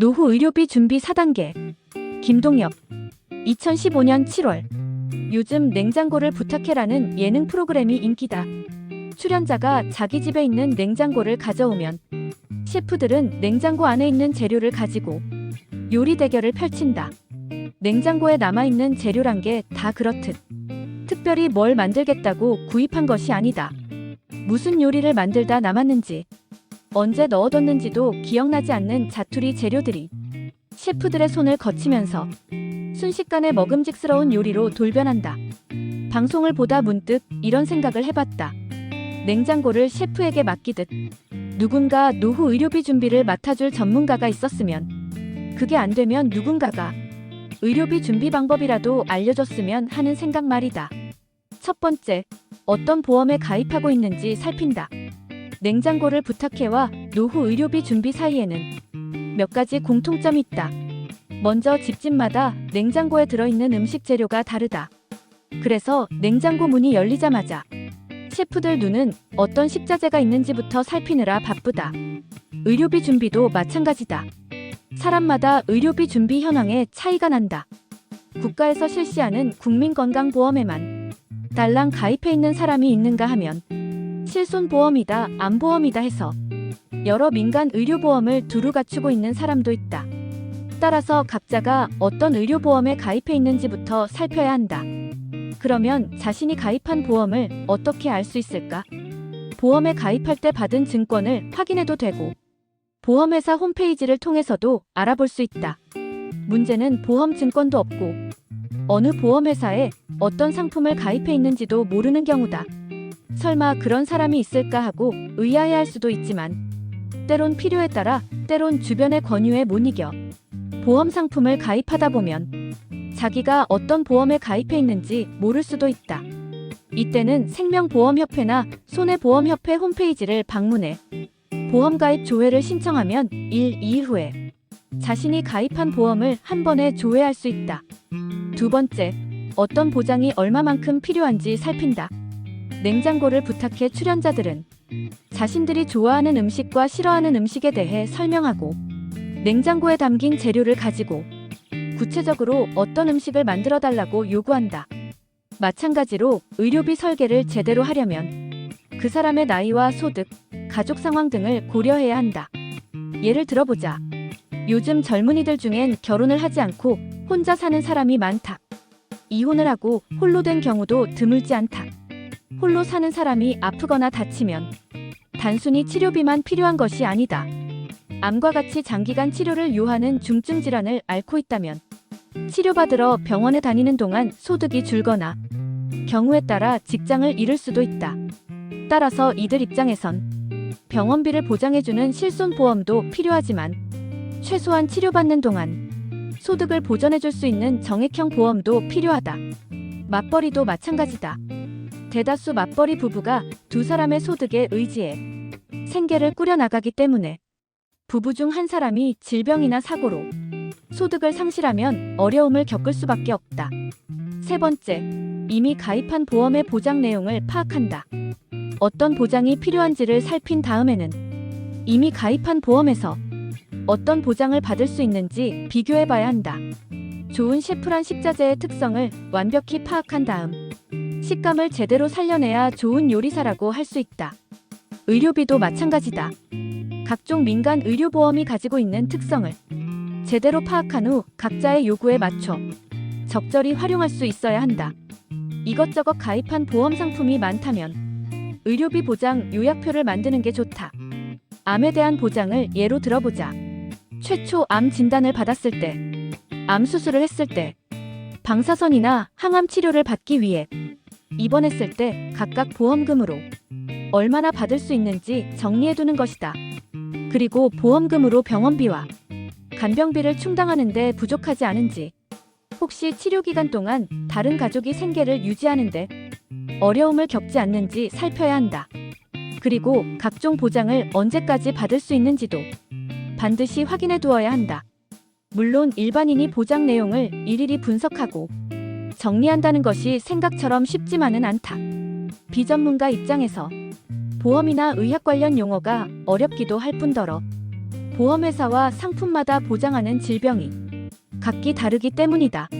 노후 의료비 준비 4단계. 김동엽. 2015년 7월. 요즘 냉장고를 부탁해라는 예능 프로그램이 인기다. 출연자가 자기 집에 있는 냉장고를 가져오면 셰프들은 냉장고 안에 있는 재료를 가지고 요리 대결을 펼친다. 냉장고에 남아있는 재료란 게 다 그렇듯 특별히 뭘 만들겠다고 구입한 것이 아니다. 무슨 요리를 만들다 남았는지 언제 넣어뒀는지도 기억나지 않는 자투리 재료들이 셰프들의 손을 거치면서 순식간에 먹음직스러운 요리로 돌변한다. 방송을 보다 문득 이런 생각을 해봤다. 냉장고를 셰프에게 맡기듯 누군가 노후 의료비 준비를 맡아줄 전문가가 있었으면 그게 안 되면 누군가가 의료비 준비 방법이라도 알려줬으면 하는 생각 말이다. 첫 번째, 어떤 보험에 가입하고 있는지 살핀다. 냉장고를 부탁해와 노후 의료비 준비 사이에는 몇 가지 공통점이 있다. 먼저 집집마다 냉장고에 들어있는 음식 재료가 다르다. 그래서 냉장고 문이 열리자마자 셰프들 눈은 어떤 식자재가 있는지부터 살피느라 바쁘다. 의료비 준비도 마찬가지다. 사람마다 의료비 준비 현황에 차이가 난다. 국가에서 실시하는 국민건강보험에만 달랑 가입해 있는 사람이 있는가 하면 실손보험이다, 암보험이다 해서 여러 민간 의료보험을 두루 갖추고 있는 사람도 있다. 따라서 각자가 어떤 의료보험에 가입해 있는지부터 살펴야 한다. 그러면 자신이 가입한 보험을 어떻게 알 수 있을까? 보험에 가입할 때 받은 증권을 확인해도 되고, 보험회사 홈페이지를 통해서도 알아볼 수 있다. 문제는 보험 증권도 없고, 어느 보험회사에 어떤 상품을 가입해 있는지도 모르는 경우다. 설마 그런 사람이 있을까 하고 의아해할 수도 있지만, 때론 필요에 따라 때론 주변의 권유에 못 이겨 보험 상품을 가입하다 보면 자기가 어떤 보험에 가입해 있는지 모를 수도 있다. 이때는 생명보험협회나 손해보험협회 홈페이지를 방문해 보험 가입 조회를 신청하면 1, 2일 후에 자신이 가입한 보험을 한 번에 조회할 수 있다. 두 번째, 어떤 보장이 얼마만큼 필요한지 살핀다. 냉장고를 부탁해 출연자들은 자신들이 좋아하는 음식과 싫어하는 음식에 대해 설명하고 냉장고에 담긴 재료를 가지고 구체적으로 어떤 음식을 만들어 달라고 요구한다. 마찬가지로 의료비 설계를 제대로 하려면 그 사람의 나이와 소득, 가족 상황 등을 고려해야 한다. 예를 들어보자. 요즘 젊은이들 중엔 결혼을 하지 않고 혼자 사는 사람이 많다. 이혼을 하고 홀로 된 경우도 드물지 않다. 홀로 사는 사람이 아프거나 다치면 단순히 치료비만 필요한 것이 아니다. 암과 같이 장기간 치료를 요하는 중증 질환을 앓고 있다면 치료받으러 병원에 다니는 동안 소득이 줄거나 경우에 따라 직장을 잃을 수도 있다. 따라서 이들 입장에선 병원비를 보장해주는 실손보험도 필요하지만 최소한 치료받는 동안 소득을 보전해줄 수 있는 정액형 보험도 필요하다. 맞벌이도 마찬가지다. 대다수 맞벌이 부부가 두 사람의 소득에 의지해 생계를 꾸려나가기 때문에 부부 중 한 사람이 질병이나 사고로 소득을 상실하면 어려움을 겪을 수밖에 없다. 세 번째, 이미 가입한 보험의 보장 내용을 파악한다. 어떤 보장이 필요한지를 살핀 다음에는 이미 가입한 보험에서 어떤 보장을 받을 수 있는지 비교해 봐야 한다. 좋은 셰프란 식자재의 특성을 완벽히 파악한 다음 식감을 제대로 살려내야 좋은 요리사라고 할 수 있다. 의료비도 마찬가지다. 각종 민간 의료보험이 가지고 있는 특성을 제대로 파악한 후 각자의 요구에 맞춰 적절히 활용할 수 있어야 한다. 이것저것 가입한 보험 상품이 많다면 의료비 보장 요약표를 만드는 게 좋다. 암에 대한 보장을 예로 들어보자. 최초 암 진단을 받았을 때, 암 수술을 했을 때, 방사선이나 항암 치료를 받기 위해 입원했을 때 각각 보험금으로 얼마나 받을 수 있는지 정리해두는 것이다. 그리고 보험금으로 병원비와 간병비를 충당하는데 부족하지 않은지, 혹시 치료 기간 동안 다른 가족이 생계를 유지하는데 어려움을 겪지 않는지 살펴야 한다. 그리고 각종 보장을 언제까지 받을 수 있는지도 반드시 확인해 두어야 한다. 물론 일반인이 보장 내용을 일일이 분석하고 정리한다는 것이 생각처럼 쉽지만은 않다. 비전문가 입장에서 보험이나 의학 관련 용어가 어렵기도 할 뿐더러 보험회사와 상품마다 보장하는 질병이 각기 다르기 때문이다.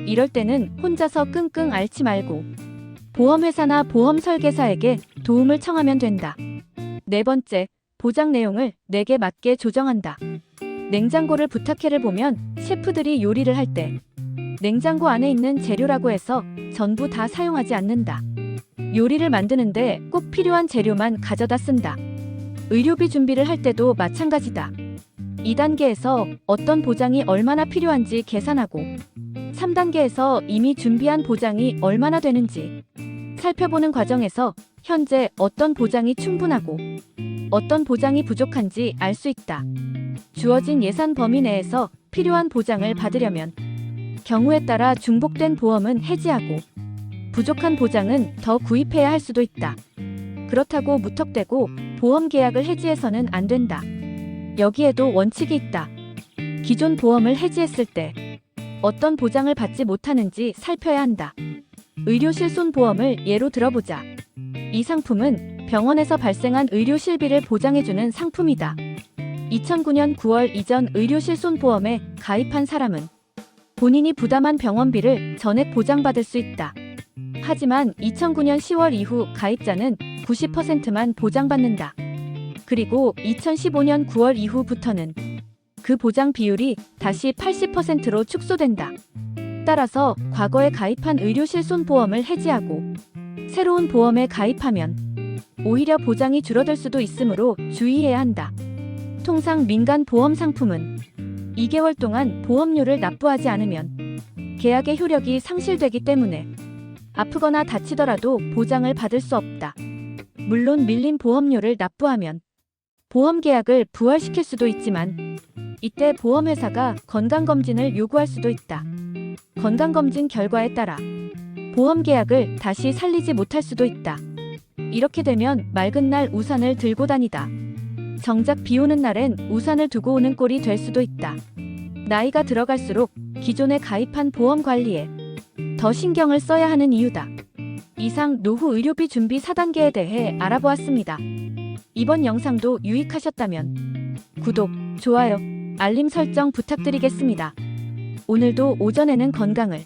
이럴 때는 혼자서 끙끙 앓지 말고 보험회사나 보험 설계사에게 도움을 청하면 된다. 네 번째, 보장 내용을 내게 맞게 조정한다. 냉장고를 부탁해를 보면 셰프들이 요리를 할때 냉장고 안에 있는 재료라고 해서 전부 다 사용하지 않는다. 요리를 만드는데 꼭 필요한 재료만 가져다 쓴다. 의료비 준비를 할 때도 마찬가지다. 2단계에서 어떤 보장이 얼마나 필요한지 계산하고 3단계에서 이미 준비한 보장이 얼마나 되는지 살펴보는 과정에서 현재 어떤 보장이 충분하고 어떤 보장이 부족한지 알 수 있다. 주어진 예산 범위 내에서 필요한 보장을 받으려면 경우에 따라 중복된 보험은 해지하고 부족한 보장은 더 구입해야 할 수도 있다. 그렇다고 무턱대고 보험 계약을 해지해서는 안 된다. 여기에도 원칙이 있다. 기존 보험을 해지했을 때 어떤 보장을 받지 못하는지 살펴야 한다. 의료 실손 보험을 예로 들어보자. 이 상품은 병원에서 발생한 의료 실비를 보장해주는 상품이다. 2009년 9월 이전 의료 실손 보험에 가입한 사람은 본인이 부담한 병원비를 전액 보장받을 수 있다. 하지만 2009년 10월 이후 가입자는 90%만 보장받는다. 그리고 2015년 9월 이후부터는 그 보장 비율이 다시 80%로 축소된다. 따라서 과거에 가입한 의료 실 손 보험을 해지하고 새로운 보험에 가입하면 오히려 보장이 줄어들 수도 있으므로 주의해야 한다. 통상 민간 보험 상품은 2개월 동안 보험료를 납부하지 않으면 계약의 효력이 상실되기 때문에 아프거나 다치더라도 보장을 받을 수 없다. 물론 밀린 보험료를 납부하면 보험 계약을 부활시킬 수도 있지만 이때 보험회사가 건강검진을 요구할 수도 있다. 건강검진 결과에 따라 보험 계약을 다시 살리지 못할 수도 있다. 이렇게 되면 맑은 날 우산을 들고 다니다. 정작 비 오는 날엔 우산을 두고 오는 꼴이 될 수도 있다. 나이가 들어갈수록 기존에 가입한 보험 관리에 더 신경을 써야 하는 이유다. 이상 노후 의료비 준비 4단계에 대해 알아보았습니다. 이번 영상도 유익하셨다면 구독, 좋아요, 알림 설정 부탁드리겠습니다. 오늘도 오전에는 건강을,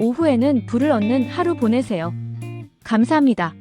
오후에는 부를 얻는 하루 보내세요. 감사합니다.